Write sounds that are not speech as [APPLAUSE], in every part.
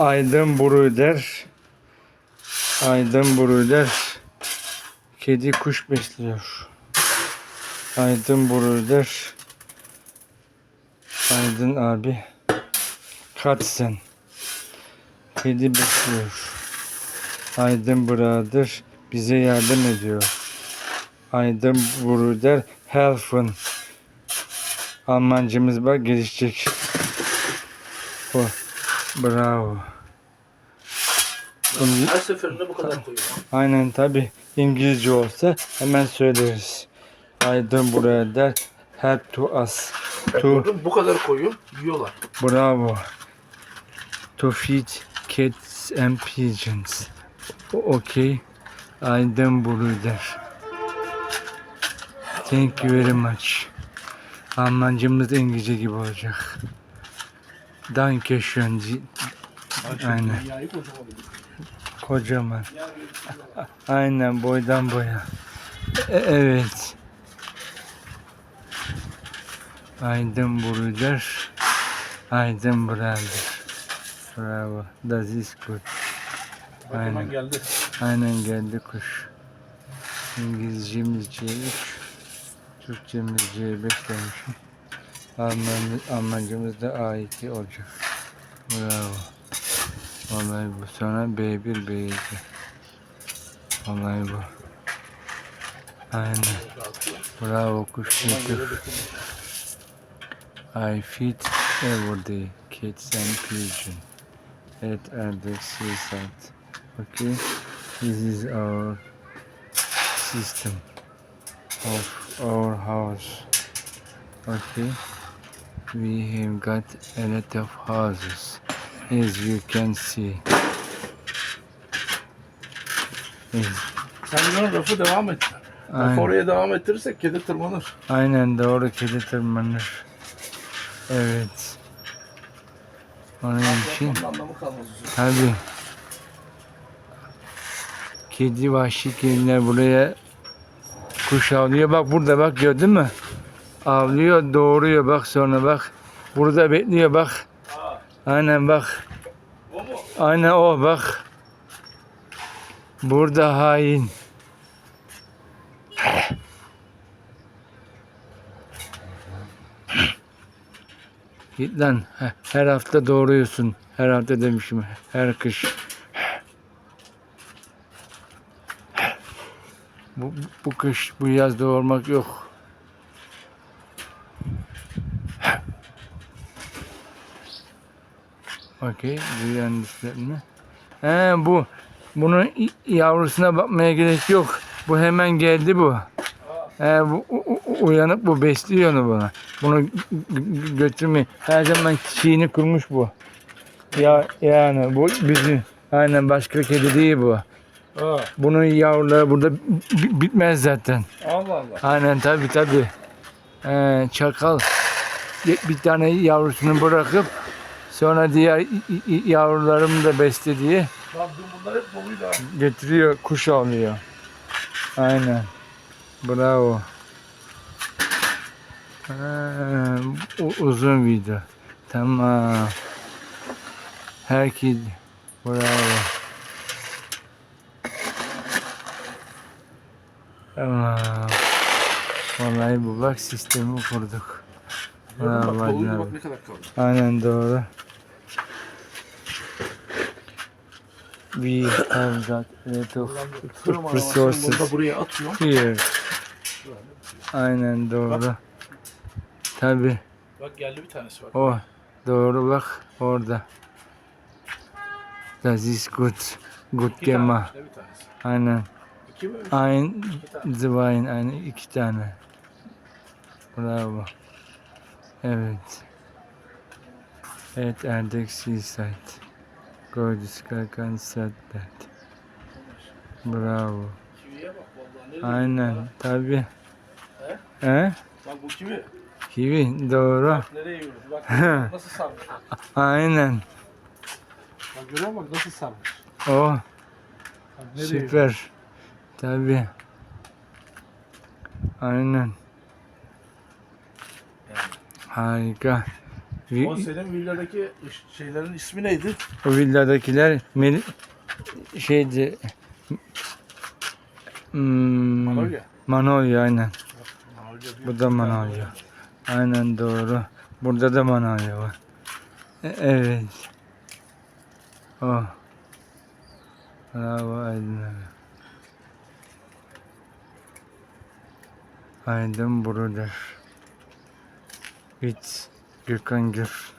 Aydın Bruder. Aydın Bruder. Kedi kuş besliyor. Aydın Bruder. Aydın abi. Kaçsın. Kedi besliyor. Aydın Brother bize yardım ediyor. Aydın Bruder helfen. Almancımız bak gelişecek. Oh, bravo. İngi- Her seferinde bu kadar koyuyorum. Aynen tabi İngilizce olsa hemen söyleriz. Aydın Bruder help to us. To bu kadar koyuyorum. Yiyorlar. Bravo. To feed cats and pigeons. Okay. Aydın Bruder. Thank you very much. Almancımız İngilizce gibi olacak. Danke schön. Aynen. Kocaman. [LAUGHS] Aynen boydan boya. E- evet. Aydın Bruder. Aydın Brother. Bravo. Das ist gut. Aynen. geldi. Aynen geldi kuş. İngilizcemiz C3. Türkçemiz C5 demişim. Almancamız da A2 olacak. Bravo. Vallahi bu. Sonra B1, B2. Vallahi bu. Aynen. Bravo kuş yıkık. I feed every day kids and pigeon at Erdek seaside. Okay, this is our system of our house. Okay, we have got a lot of houses, as you can see. Sen diyorsun lafı devam et. Lafı Aynen. oraya devam ettirirsek kedi tırmanır. Aynen doğru kedi tırmanır. Evet. Onun için Onun anlamı kalmaz. tabi kedi vahşi kediler buraya kuş avlıyor. Bak burada bak gördün mü? Avlıyor doğuruyor bak sonra bak. Burada bekliyor bak. Aynen bak. Aynen o bak. Burada hain. Git lan. He- Her hafta doğuruyorsun. Her hafta demişim. Her kış. Bu, bu kış, bu yaz doğurmak yok. Understand me? He bu. Bunun yavrusuna bakmaya gerek yok. Bu hemen geldi bu. He, bu uyanıp bu besliyor onu buna. Bunu götürmeyin. Her zaman çiğini kurmuş bu. Ya yani bu bizim aynen başka kedi değil bu. Ha. Bunun yavruları burada bi- bitmez zaten. Allah Allah. Aynen tabi tabi. Ee, çakal bir tane yavrusunu bırakıp sonra diğer y- y- yavrularımı da besle diye Bak dün bunlar hep doluydu ha. getiriyor kuş alıyor. Aynen. Bravo. Ha, u- uzun video. Tamam. Herkes bravo. Tamam. Vallahi bu bak sistemi kurduk. Gördün bak doluydu bak ne kadar kaldı. Aynen doğru. We have got a lot of resources. Bunu da buraya atıyorum. here. Aynen doğru. Tabi. Bak geldi bir tanesi bak. O doğru bak orada. Das ist gut. Gut İki tane gemacht. işte bir tanesi. Aynen. İki mi? üç? Ein, zwei, eine, iki tane. Bravo. Evet. Evet Erdek Seaside. Gorgeous Kalkan said that. Bravo. Aynen tabi. He? He? Bak bu kivi. Kivi doğru. Bak nereye yürüdü. Bak nasıl sarmış. Aynen. bak görüyor musun? Bak nasıl sarmış. O yürüdü. süper. Tabi. Aynen. Harika. Vi- O senin villadaki şeylerin ismi neydi? O villadakiler Mel şeydi hmm, Manolya. Manolya aynen. Manolya Bu da Manolya. Aynen doğru. Burada da Manolya var. E- evet. Oh. Bravo Aydın abi. Aydın Bruder. It's Gökhan Gür.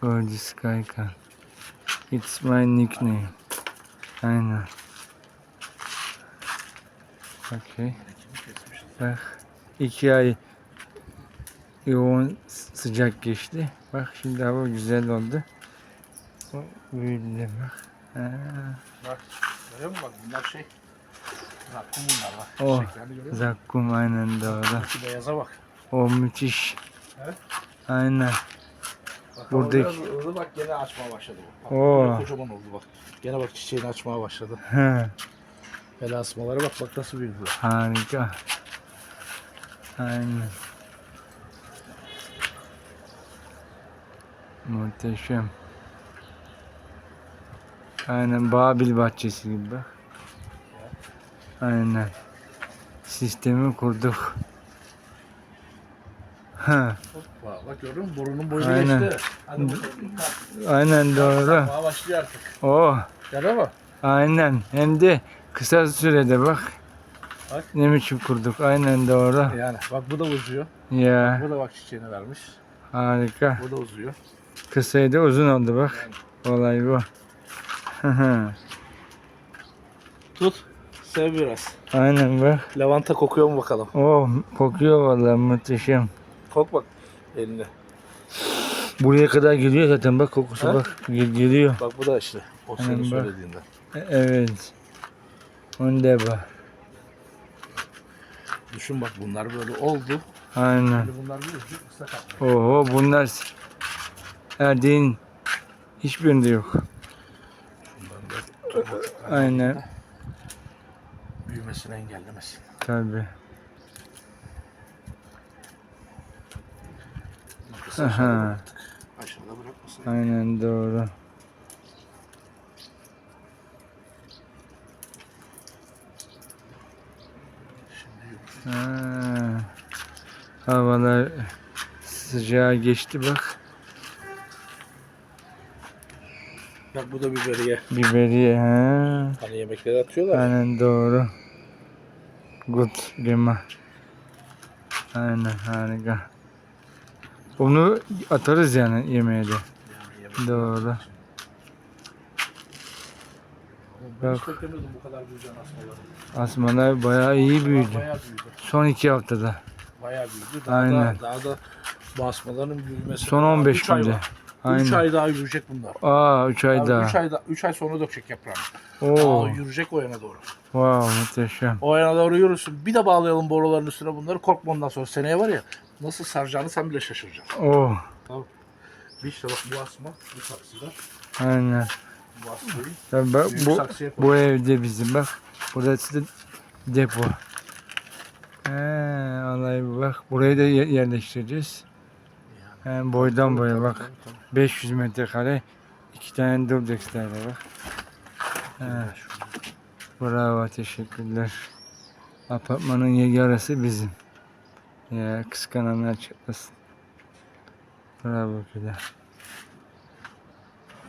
Gorgeous Kaykan. It's my nickname. Aynen. Okay. Bak iki ay yoğun sıcak geçti. Bak şimdi hava güzel oldu. Böyle bak. Ha, Bak görüyor musun bunlar şey. Zakkum bunlar bak. Oh. Zakkum aynen doğru. Şu beyaza bak. O müthiş. He? Aynen. Bak Buradaki- Buradaki... Biraz, bak gene açmaya başladı. Bak, Oo. kocaman oldu bak. Gene bak çiçeğini açmaya başladı. Ha, El asmaları bak bak nasıl büyüdü. harika. Aynen. Muhteşem. Aynen Babil bahçesi gibi bak. Aynen. Sistemi kurduk. Ha, Bak, bak gördün mü? Burunun boyunu Aynen. geçti. Hadi bakalım. aynen doğru. Daha başlıyor artık. Oh, Gel bak. aynen. Hem de kısa sürede bak. Bak. Ne biçim kurduk. Aynen doğru. Yani bak bu da uzuyor. Ya Bu da bak çiçeğini vermiş. harika. Bu da uzuyor. Kısaydı uzun oldu bak. Olay bu. [LAUGHS] Tut. Sev biraz. Aynen bak. Lavanta kokuyor mu bakalım? Oh kokuyor vallahi muhteşem. Kok bak eline. Buraya kadar geliyor zaten bak kokusu Ha? bak gel- geliyor. Bak bu da işte. O senin bak. söylediğinden. E- Evet. Onda bak. Düşün bak bunlar böyle oldu. Aynen. Şimdi bunlar bir ucu kısa kaldı. Oho bunlar erdiğin hiçbirinde yok. Bunların da Aynen. büyümesini engellemesin. Tabi. Aha. aşağıda bıraktık. Aşağıda bırakmasın. Aynen doğru. Şimdi yok. Ha. Havalar sıcağı geçti bak. Bak bu da biberiye. Biberiye ha. Hani yemekleri atıyorlar. Aynen doğru. Good gema. Aynen harika. Onu atarız yani yemeğe de. Yani Doğru. Ben Bak. hiç beklemiyordum bu kadar büyüyeceğini asmaları. Asmalar bayağı iyi büyüdü. Bayağı büyüdü. Son iki haftada. Bayağı büyüdü. Daha Aynen. Da, daha da bu asmaların büyümesi. Son 15 Üç ay günde. var. 3 Aynen. ay daha yürüyecek bunlar. Aa 3 ay 3 daha. ay, da, üç ay sonra dökecek yaprağını. Oo. Aa, yürüyecek o yana doğru. Wow muhteşem. O yana doğru yürürsün. Bir de bağlayalım boruların üstüne bunları. Korkma ondan sonra. Seneye var ya nasıl saracağını sen bile şaşıracaksın. Oh. Bir işte bak bu asma, bu saksıda. Aynen. Bu asmayı. Ya bak, Büyük bu, bu evde bizim bak. Burası da depo. He, olay bak. Burayı da ye- yerleştireceğiz. Hem boydan boya bak. Tabii, tabii. 500 metrekare. iki tane dublekslerde bak. He, bravo teşekkürler. Apartmanın yarısı bizim. Ya kıskananlar çıkmasın. Bravo güzel.